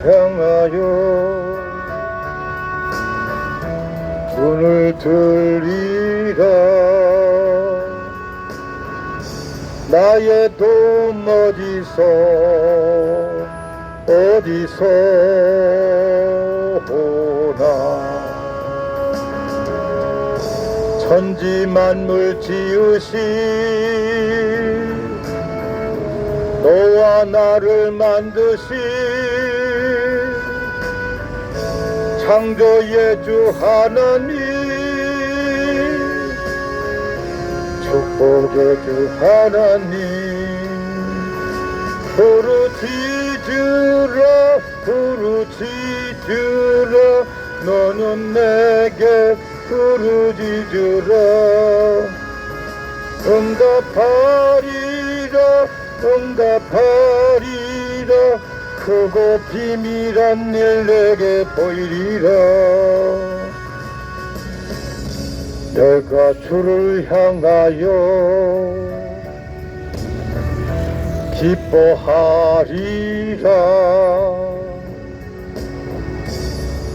향하여 문을 들리라. 나의 도움 어디서 어디서 오나? 천지 만물 지으신 나를 만드신 창조의 주 하나님 축복의 주 하나님 부르짖으라 부르짖으라 너는 내게 부르짖으라. 응답하리라 응답하리라 크고 비밀한 일 내게 보이리라. 내가 주를 향하여 기뻐하리라.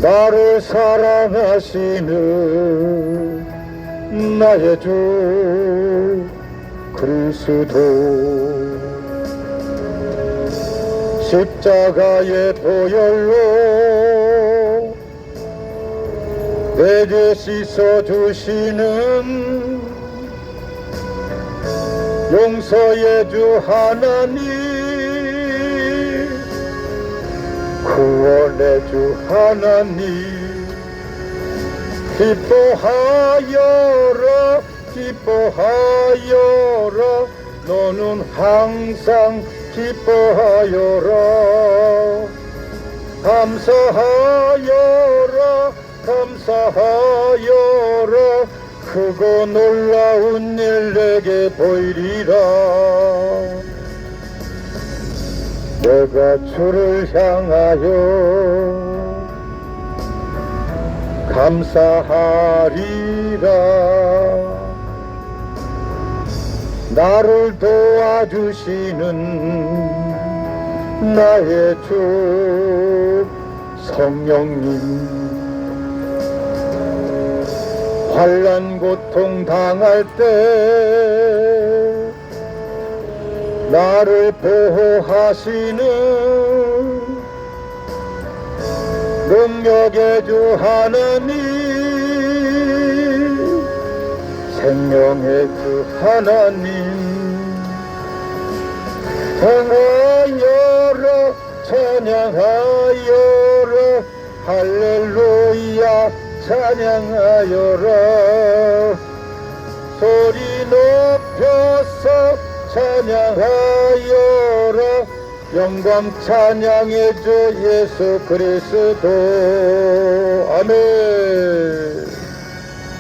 나를 사랑하시는 나의 주 그리스도 십자가의 보혈로 내죄 씻어 주시는 용서의 주 하나님 구원의 주 하나님 기뻐하여라 기뻐하여라. 너는 항상 기뻐하여라. 감사하여라. 감사하여라. 크고 놀라운 일 내게 보이리라. 내가 주를 향하여 감사하리라 나를 도와주시는 나의 주 성령님. 환란 고통 당할 때 나를 보호하시는 능력의 주 하나님 생명의 주 하나님. 찬양하여라 찬양하여라. 할렐루야 찬양하여라. 소리 높여서 찬양하여라. 영광 찬양해 주 예수 그리스도. 아멘